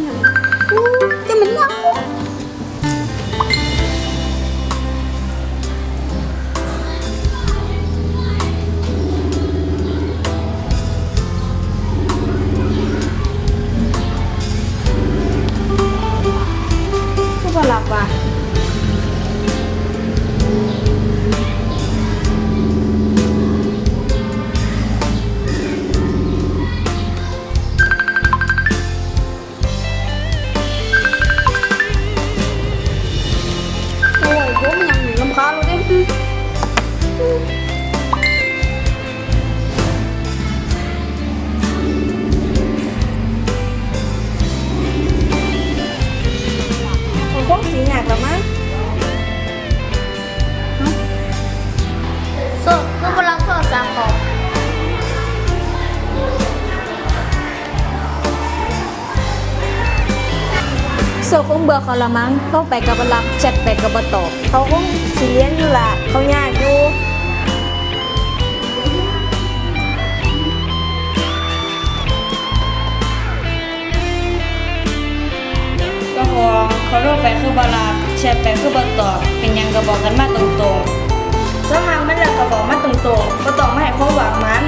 음. งเบื่อเขาละมั้งเข้าไปกับบรับแชทไปกับบตอบเขาคงสีเลี้ยนอยู่ล่ะเขายากอยู่ก็พอเขาโทรไปคือบารับแชทไปคือบตอบเป็นหยังก็บอกกันมาตรงถ้าหากมันแล้วก็บอกมาตรงๆก็ต้องมาให้ความหวังมัน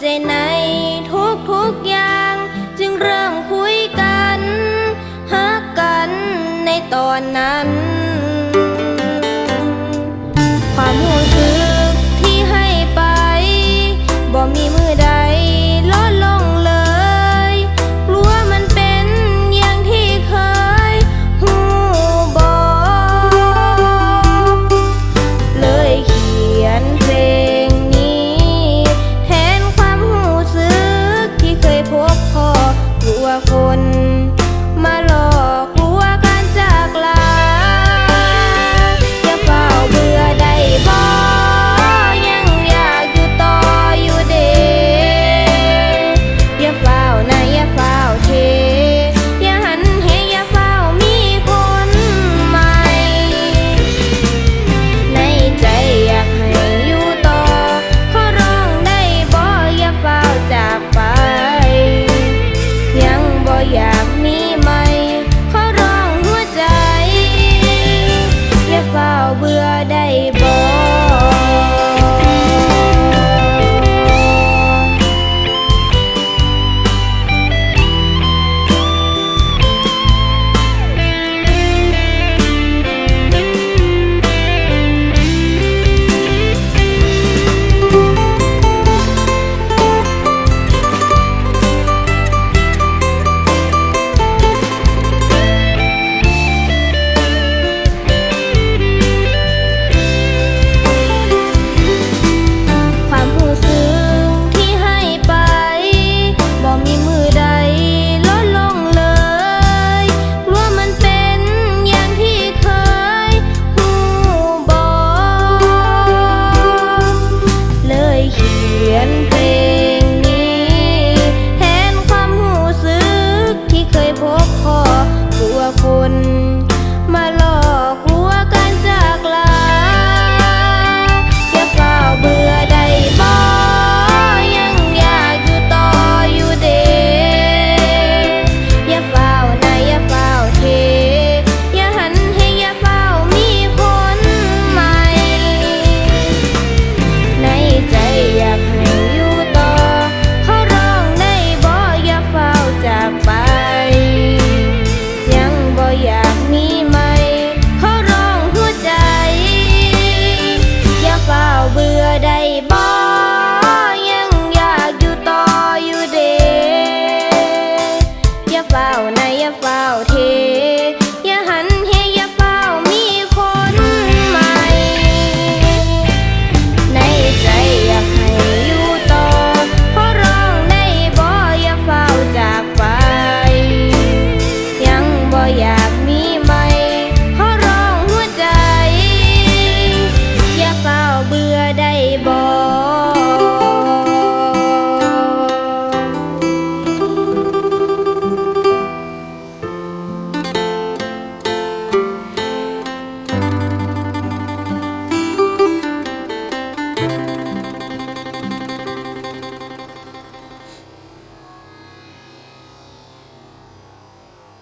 ใจในทุกทุกๆอย่าง จึงเริ่มคุยกันฮักกันในตอนนั้น